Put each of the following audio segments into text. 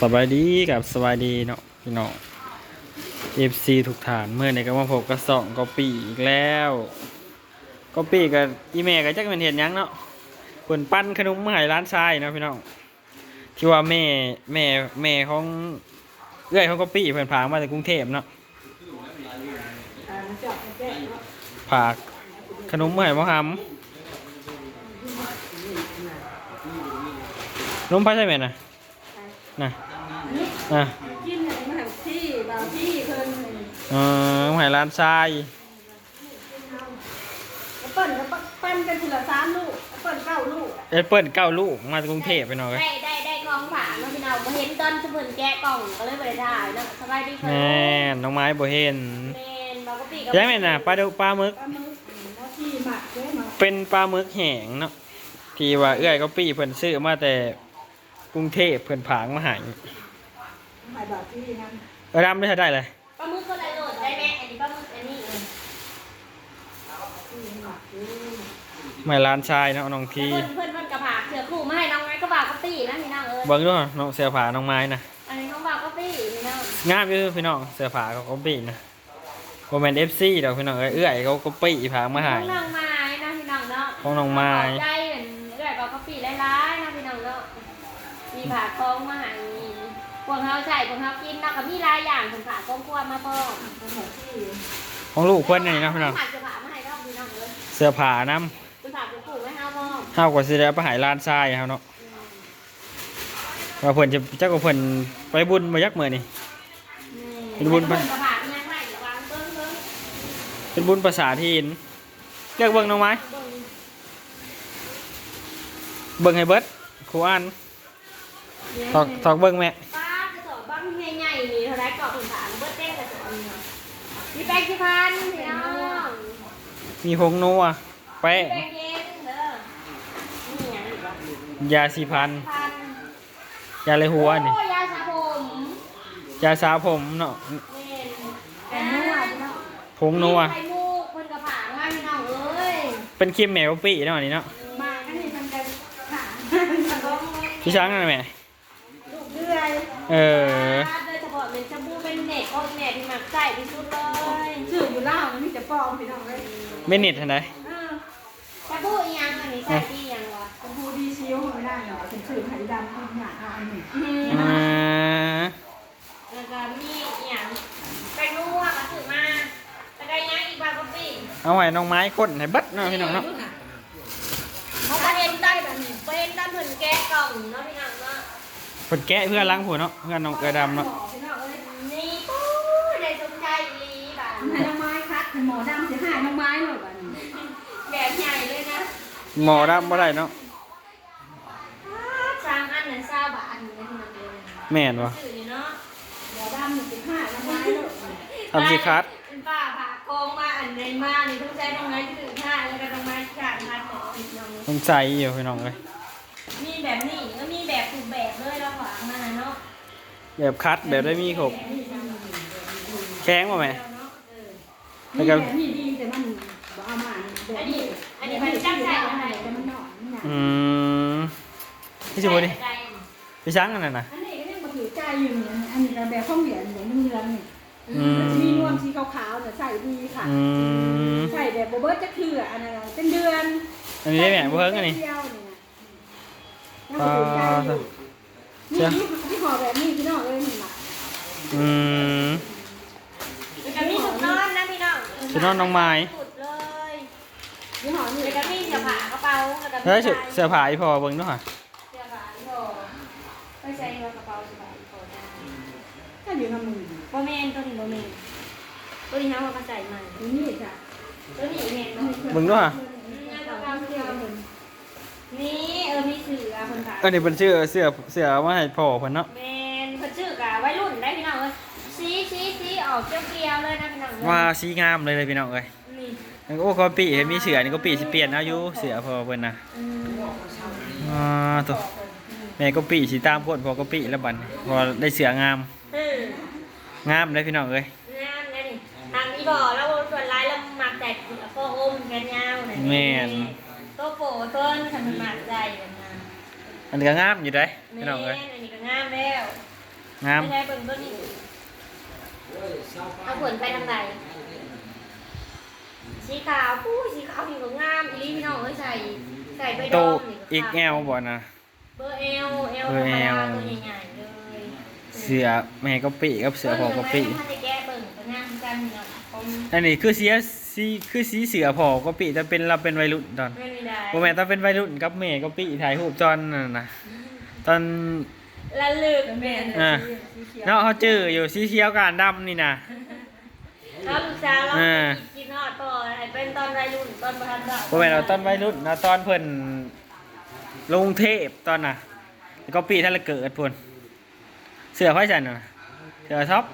สบายดีกับสบายดีเนาะพี่น้อง FC ทุกฐานเมื่อในก็มาพบกับสองกอปีอีกแล้วกอปีกับอีแม่ก็จักเป็นเห็นยังเนาะเพิ่นปั้นขนมมาให้ร้านชายเนาะพี่น้องที่ว่าแม่แม่แม่ของเอื้อยของกอปีเพิ่นพามาจากกรุงเทพเนาะผากขนมมาให้มาหำนมพายใช่ไหมนะ น่ะน่ะกินอะไรมาหาที่บางที่เพิ่นเออหายร้านทรายเปิ้นก็ปั้นกันทีละสามลูกเปิ้นเก้าลูกเอ็ดเปิลเก้าลูกมาจากกรุงเทพไปหน่อยได้ได้ได้กองฝาเนาะพี่น้องบ่เห็นตอนสมุนแกะกล่องก็เลยบ่ได้ถ่ายเนาะสบายดีแม่นน้องไม้บ่เห็นแม่นบ่ก็ปีกับใช่ไหมน่ะปลาดุปลาหมึกปลาหมึกหน้าที่หมักเด้มาเป็นปลาหมึกแห้งเนาะที่ว่าเอื้อยก็ปี้เพิ่นซื้อมาแต่ กรุงเทพเพิ่นผางมาใหายหายบาทที่นั่นเออดำได้ได้เลยปลาหมึกคนละโหลดได้แม่อันนี้ปลาหมึกอันนี้เออที่หมักเด้ไม่ร้านทรายเนาะน้องที เพิ่นเพิ่นเพิ่นกระผากเสือคู่มาให้น้องไม้กระบากก็ตีนะพี่น้องเอ้ยเบิ่งด้วยน้องเสื้อผ้าน้องไม้นะอันนี้น้องบากก็ตีพี่น้องงามอยู่พี่น้องเสื้อผ้าเขาก็ปี้นะบ่แม่น FC ดอกพี่น้องเอ้ยเอื้อยเขาก็ปี้ผางมาใหายน้องไม้นะพี่น้องเนาะของน้องไม้ขอ มีผากกองมาให้พวกเฮาใส่พวกเฮากินเนาะก็มีหลายอย่างเพิ่นผากกองกวมาพร้อมเป็นหมดที่ของลูกเพิ่นนี่เนาะพี่น้องผากจะผากมาให้รอบพี่น้องเอ้ยเสื้อผ้านํคุณผากจะปลูกไว้เฮาพร้อมเฮาก็สิได้ไปใหายร้านทรายเฮาเนาะว่าเพิ่นจะจักว่าเพิ่นไปบุญมายักมื้อนี่ เป็นบุญปะกระผากยังไงระวังเบิ้งเบิ้งเป็นบุญภาษาที่หินเรียกเบิ่งน้องไม้เบิ้งเบิ่งให้เบิดครูอ่าน ตอกตอกเบิ่งแม่ป้าจะสอนบ้างใหญ่ๆนี่เท่าไรเกาะคุณผากเบิ้งเต้นกับสอนเนาะมีแป้งที่พันพี่น้องมีผงนัวแป้งแป้งเย็นเด้อนี่ยังอีกวะยาสีพันพันยาเลยหัวนี่โอ้ยาสระผมยาสระผมเนาะเมนแต่นัวพี่น้องผงนัวไข่มุกเพิ่นกระผากมาพี่น้องเอ้ยเป็นครีมแมวปี้เนาะนี่เนาะมาอันนี้มันกันขาพี่ช้างนั่นแหละแม่ลูกเดือย เออ โดยเฉพาะเป็นชมพูเป็นเน็ตโอ้ยเน็ตที่มักใส่ที่สุดเลยชื่ออยู่ล่าวมันมีแต่ปลอมพี่น้องเลยไม่เน็ตทันใดเออชมพูอีหยังอันนี้ใส่ที่ยังวะชมพูดีซิวไม่ได้หรอกเป็นชื่อไผ่ดำที่หยาเอาอันนี้อืมอ่าแล้วก็มีอีหยังไปนัวมาถือมาแล้วก็อีหยังอีกบางกะปิเอาไว้น้องไม้ก้นให้เบิดเนาะพี่น้องเนาะ เขาก็เห็นตอนเป็นตอนเพิ่นแกะกล่องเนาะพี่น้องเนาะ เพิ่นแกะเพื่อล้างผัวเนาะเพื่อนน้องเกลือดำเนาะพี่น้องเอ้ยนี่ปู้ได้สนใจอีหลีบ่ะให้น้องไม้คัดเป็นหมอดำจะหายน้องไม้หมดอันนี้แบบใหญ่เลยนะหมอดำบ่ได้เนาะสร้างอันนั้นซาบะอันนี้พี่น้องเอ้ยแม่นบ่สื่อนี่เนาะหมอดำหนึ่งสิบห้าน้องไม้หมดทำสิคัดเป็นป้าผ่ากองมาอันในมานี่ต้องใช้ตรงไหนถือผ้าแล้วก็ตรงไม้ขาดพัดของอีกน้องต้องใส่อยู่พี่น้องเอ้ย มีแบบนี้ก็มีแบบถูกแบบเลยเราฝากมาเนาะ แบบคัดแบบได้มีครบแข็งบ่แม่นี่แบบนี้ดีแต่มันบ่เอามาแบบอันนี้นี้อันนี้มันจับใส่อะไรแต่มันหน่อยมันหนาอืมนี่สิบ่ดิพี่ช้างนั่นน่ะนะอันนี้ก็ยังมาถือใจอยู่เนี่ยอันนี้ก็แบบข้าวเหนียวเหมือนเมืองนี่อืมมันจะมีนวมสีขาวๆแต่ใส่ดีค่ะอืมใส่แบบโบเบิร์ตจะคืออันนั้นเป็นเดือน อันนี้ได้แม่บ่เฮิงอันนี้เดียวนี่นะยังอ่ามาถือใจอยู่ นี่ที่ห่อแบบนี้พี่น้องเอ้ยนี่ล่ะอืมแล้วก็มีถุงนอนนะพี่น้องถุงนอนน้องไม้สุดเลยที่ห่อนี่แล้วก็มีเสื้อผ้ากระเป๋าแล้วก็มีเฮ้ยเสื้อเสื้อผ้าอีพอเบิ่งเนาะเสื้อผ้าอีโถไม่ใช่ว่ากระเป๋าเสื้อผ้าอีโถได้ก็อยู่น้ำมือโบเมนตัวนี้โบเมนตัวนี้เขาเอามาใส่ใหม่นี่นี่จ้ะตัวนี้เมนเนาะเบิ่งเนาะอืมแล้วก็เอาเสื้อ นี่เออมีเสือคนขายอันนี้เป็นเสื้อเสื้อเสื้อเอามาให้พ่อเพิ่นเนาะเมนเพิ่นชื่อกะวัยรุ่นได้พี่น้องเอ้ยสีสีสีออกเปรี้ยวๆเลยนะพี่น้องเอ้ยว่าสีงามเลยเลยพี่น้องเอ้ยนี่โอ้ก็ปีเห็นมีเสือนี่ก็ปีสิเปลี่ยนเอาอยู่เสือพ่อเพิ่นน่ะอืมอ่าตัวแม่ก็ปีสิตามคนพ่อก็ปีแล้วบัดนี้พอได้เสืองามอืมงามเลยพี่น้องเอ้ยงามนะนี่ทางอีบ่อแล้วส่วนร้ายเราหมักแต่โฟอมแกนยาวน่ะแม่น ตัวโปเพิ่นทำมันหมักใจกันนะอันนี้ก็งามอยู่ได้แม่พี่น้องเอ้ยนอันนี้ก็งามแล้วงามไม่ใช่เบิ่งต้นนี้เอาผลไปทางไหนสีขาวผู้สีขาวนี่ก็งามอีหลีพี่น้องเอ้ยใส่ใส่ไปดโตองนี่อีกแอลบ่นะ เบอร์เอลเอลเบธอรร์รมเอลดาตัวใหญ่ๆเลยเสือแม่ก็ปีกับเสือพอก็ปีเบิ่งทำไมท่านได้แก้เบิ่งก็งามกันเนาะผมอันนี้คือเสีย สีคือสีเสือพอก็ปีแต่เป็นเราเป็นวัยรุ่นตอนไม่ได้บ่แม่นตอนเป็นวัยรุ่นกับแม่ก็ปีถ่ายรูปตอนนั่นน่ะตอนละลึกแม่อ่าสีเขียวเนาะเขาเจออยู่สีเขียวกับอันดำนี่นะแล้วลูกสาวเราอ่ากินนอดต่อไอ้เป็นตอนวัยรุ่นตอนประธานเราบ่แม่นเราตอนวัยรุ่นนะตอนเพิ่นลงเทพตอนน่ะแล้วก็ปีท่านละเกิดพุ่นเสือไฟจันน่ะเสือท็อป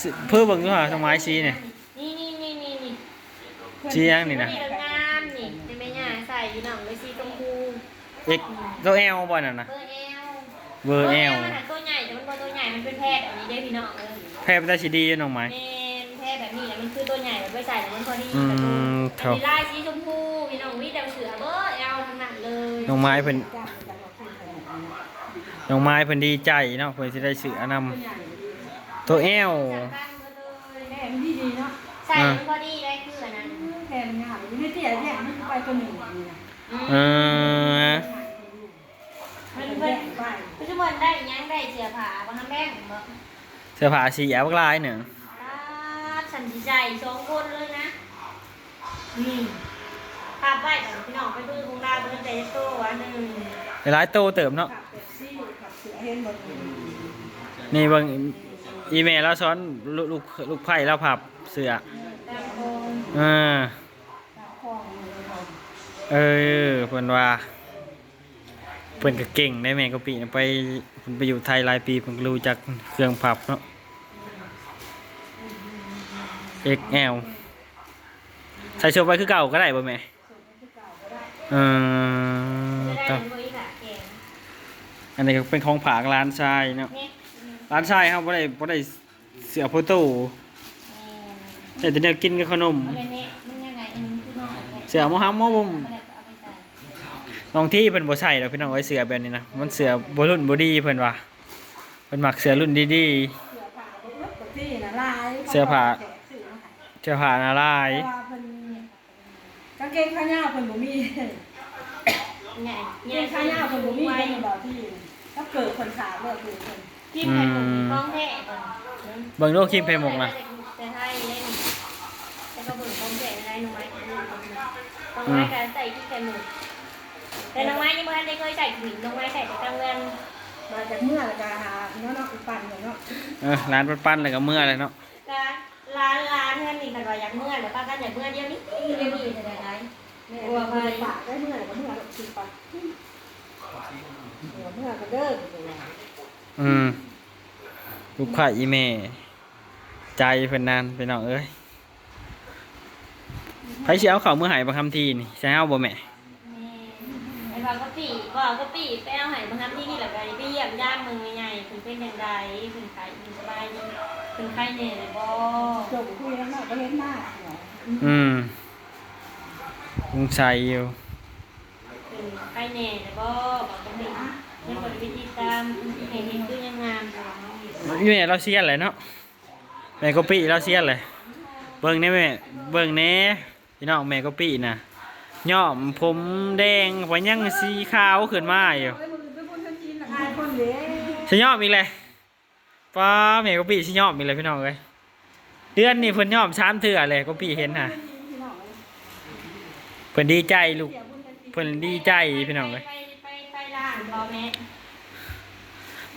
เสือเพื่อเบิ่งดูหาสมัยสีนี่นี่นี่นี่นี่นี่สียังนี่นะนี่ก็งามนี่เป็นแม่ย่าใส่อยู่หน่องเลยสีชมพูเอ็กตัวแอลบ่นั่นน่ะเบอร์เอลเบอร์แอลมันหาตัวใหญ่แต่มันบ่ตัวใหญ่มันเป็นแพทย์อันนี้ได้พี่น้องเออแพร่ได้สิดีอยู่น้องไม้ แม่นแพทย์แบบนี้แหละมันคือตัวใหญ่แบบไม่ใส่แล้วมันพอดีอืมอัเท่านนี้ลายสีชมพูพี่น้องวิแต่เสือเบอร์เอลทั้งนั้นเลยน้องไม้เพิ่นจ้างจากเราขึ้นไปหมดเลยน้องไม้เพิ่นดีใจเนาะเพิ่นสิได้เสือนำ ตัวแอลจับตั้งมาเลยแม่มันดีดีเนาะใส่มันพอดีได้คืออันนั้นแม่มันหายไม่เตี้ยแท้มันไปตัวหนึ่งนี่นะเออมันมันเพิ่นไปปัจจุบันได้อิหยังได้เสียผ้าบางคำแม่งบ่เสื้อผ้าสีแอบลายเนี่ยตาสันติใจสองคนเลยนะนี่ภาพไว้กับพี่น้องไปดูคงดาวเป็นแต่โตวันหนึ่งหลายโตเติมเนาะขับเป๊ปซี่ขับเสือเห็นหมดเลยนี่เบิ่ง อีเมลแล้วซ้อนลูกลูกลูกไผ่แล้วผับเสือแต่โคนเออตาคล้องเลยเราเออเพิ่นว่าเพิ่นก็เก่งได้แม่ก็ปีไปเพิ่นไปอยู่ไทยหลายปีเพิ่นก็รู้จักเครื่องผับเนาะ XL ใส่ชุดไปคือเก่าก็ได้บ่แม่ที่เก่าก็ได้เออจะได้ต่อเป็นบริษัทเก่งอันนี้ก็เป็นของผากร้านชายเนาะเนี่ย ร้านชายครับบ่ได้บ่ได้เสือโฟโต้แต่จะเนี่ยกินกับขนม เอาไปเนี่ยมันยังไงอันนี้คือนอกเลยเสือมฮัมมอบ่มเอาไปเอาไปใส่น้องที่เพิ่นบ่ใส่ดอกพี่น้องไว้เสือแบบนี้นะมันเสือบ่รุ่นบ่ดีเพิ่นว่าเพิ่นมักเสือรุ่นดีเสือผ่าเบิดเบิดที่นะลายเสื้อผ้าแขกเสือมาให้ๆเสื้อผ้าหนาลายเพราะว่าเพิ่นกางเกงขายาวเพิ่นบ่มีเนี่ยกางเกงขายาวเพิ่นบ่มีเพิ่นบอกที่ถ้าเกิดคนขาดเลิกคือเพิ่น ที่เป็นผมท้องแท้ก่อนเบิ่งโลกคิมเพมกนะแต่ไทยเล่นแต่ก็เบิ่งท้องแท้ได้หนูไม้น้องไม้การใส่ที่แกหมูแต่น้องไม้ยังไม่ได้เคยใส่ถุงน้องไม้ใส่แต่กลางเงินมาจากเมื่อแล้วก็หาเนาะเนาะอีปั่นเนาะเออร้านปั้นๆแล้วก็เมื่อเลยเนาะการร้านร้านเงินนี่กันว่าอยากเมื่อหรือป้ากันอยากเมื่อเดียวนี้เดียวนี้จะได้ไรแม่กลัวไปฝากได้เมื่อแล้วก็เมื่อสิปั่นเดี๋ยวเมื่อก็เด้อ อืมลูกค้าอีแม่ใจเพิ่นนานพี่น้องเอ้ยไผสิเอาเข้าวมื้อใหายบ่คำทีนี่ใช่เอาบ่แม่ไอ้บางกะปิบอกกะปิไปเอาไห้บางครั้งที่นี่แหละไปไปเยี่ยมย่างมึงใหญ่คุณเป็นยังไงคุณขายคุณสบายดีคุณใครเนี่ยเลยบ่จบคุยแล้วเนาะก็เห็นหน้าเนาะอืมสงสัยอยู่คุณใครเนี่ยเลยบ่บอกกะปิยังบ่ได้ไปติดตามเห็นเห็นคือยังงามของอีแม่เราเสียนเลยเนาะแม่ก็ปี้เราเสียนเลยเบิ่งแน่แม่เบิ่งแน่พี่น้องแม่ก็ปี้น่ะย้อมผมแดงไว้ยังสีขาวขึ้นมาอยู่เอ้ยมันเป็นคนทันทีน่ะมีคนเด้สิยอมอีกเลยป้าแม่ก็ปี้สิย่อมอีกเลยพี่น้องเอ้ยเดือนนี้เพิ่นย่อมชามเถื่อเลยก็ปี้เห็นน่ะเพิ่นดีใจลูกเพิ่นดีใจพี่น้องเอ้ยไป บ่แม่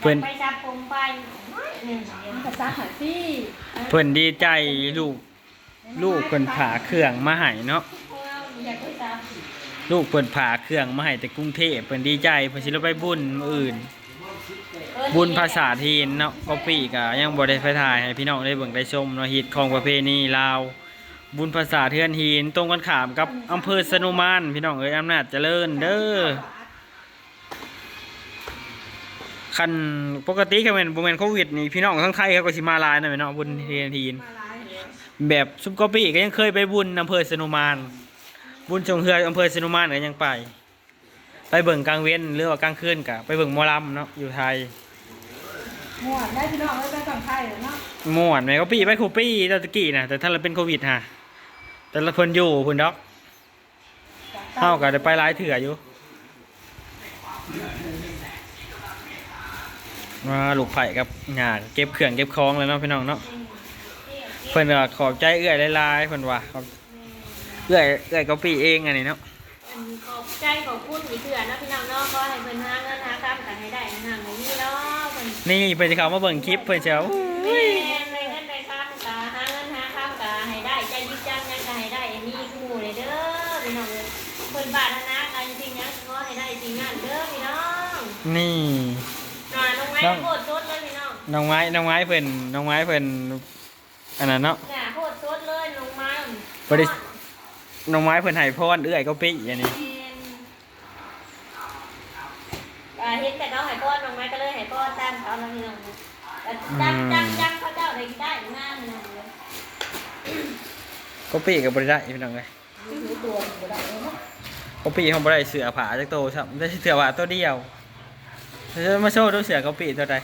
เพิ่น ไปจับผมไปหนึ่งเดียวมันก็ซักหาซี่เพิ่นดีใจลูกลูกเพิ่นผ่าเครื่องมาให้เนาะอยากไปจับลูกเพิ่นผ่าเครื่องมาให้แต่กรุงเทพเพิ่นดีใจเพิ่นสิลงไปบุญมื้ออื่นบุญภาษาทีนเนาะก็ปีกะยังบ่ได้ไปถ่ายให้พี่น้องได้เบิ่งได้ชมเนาะฮิตของประเพณีลาว บุญภาษาเทือนหินตรงกันข้ามกับอำเภอสนุมานพี่น้องเอ้ยอำนาจเจริญเด้อ คันปกติก็แม่นบ่แม่นโควิดนี่พี่น้องทั้งไทยเขาก็สิมาหลายนะแม่เนาะบุญเทือนหินมาหลายแบบซุปกอปี้ก็ยังเคยไปบุญอำเภอสนุมาน บุญจงเฮืออำเภอสนุมานก็ยังไปไป ไปเบิ่งกลางเว้นหรือว่ากลางคืนกะไปเบิ่งหมอลำเนาะอยู่ไทยม่วนได้พี่น้องได้ไปฝั่งไทยแล้วเนาะม่วนแม่ก็ปีไปคูปี้ตะกี้นะแต่ถ้าเราเป็นโควิดฮะแต่ละเพิ่นอยู่เพิ่นดอกเฮาก็ได้ไปหลายเถื่ออยู่ มาลูกไผ่กับหญ้าเก็บเครื่องเก็บของแล้วเนาะพี่น้องเนาะเพิ่นก็ขอบใจเอื้อยหลายๆเพิ่นว่าขอบเอื้อยเอื้อยก็ปีเองอันนี้เนาะอันขอบใจขอบคุณอีกเถื่อเนาะพี่น้องเนาะก็ให้เพิ่นหาเงินหาคำกันให้ได้ห่างๆอย่างนี้เนาะเพิ่นนี่เพิ่นสิเข้ามาเบิ่งคลิปเพิ่นสิเอาแม่ในเงินในคำกะหาเงินหาคำกะให้ได้ใจยิบจังยังกะให้ได้อันนี้คู่เลยเด้อพี่น้องเอ้ยเพิ่นบาทนากันจริงๆนะก็ให้ได้จริงนั่นเด้อพี่น้อง นี่ ห น่อยลงไม้น้อง โคตรสดเลยพี่น้องน้องไม้น้องไม้เพิ่นน้องไม้เพิ่นอันนั้นเนาะเนี่ยโคตรสดเลยลงไม้บ่ได้ น้องไม้เพิ่นให้พรเอื้อยก็ปีอันนี้ อ่าเห็นแต่เขาให้ป้อนลงไม้ก็เลยให้ป้อนตามเขาแล้วพี่น้องแต่จังจังจังเขาเจ้าได้ได้งานนะก็ปีก็บ่ได้ได้พี่น้องเอ้ยถือตัวบ่ได้เนาะก็ปีเฮาบ่ได้เสือผาจักโตครับได้เสือผาตัวเดียว เดี๋ยวมาโชว์ดูเสือก็ปีตัวใด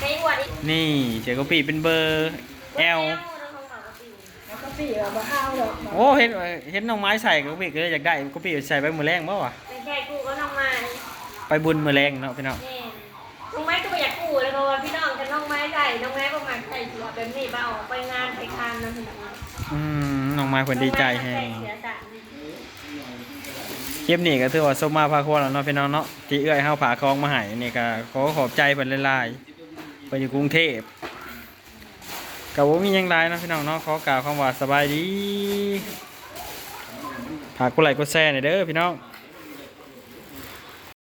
ไอ้หัวนี่นี่เสือก็ปีเป็นเบอร์ L แล้วก็ปีเราบ่เอาดอกโอ้เห็นเห็นน้องไม้ใส่ก็ปีก็เลยอยากได้ก็ปีใส่ไปมื้อแรงบ่วะเป็นแค่กูก็น้องไม้ไปบุญมื้อแรงเนาะพี่น้องแน่น้องไม้ก็ไม่อยากกูเลยเพราะว่าพี่น้องกับน้องไม้ใส่น้องไม้ก็มาใส่เสื้อแบบนี้ไปออกไปงานไปคานนะพี่น้องอืมน้องไม้เพิ่นดีใจแฮงเสือสาร คลิปนี้ก็ถือว่าสมมาพาควรแล้วเนาะพี่น้องเนาะที่เอื้อยเฮาผาคลองมาให้นี่ก็ขอขอบใจเพิ่นหลายๆเพิ่นอยู่กรุงเทพก็บ่มีหยังหลายเนาะพี่น้องเนาะขอกล่าวคำว่าสบายดีฝากกดไลค์กดแชร์หน่อยเด้อพี่น้อง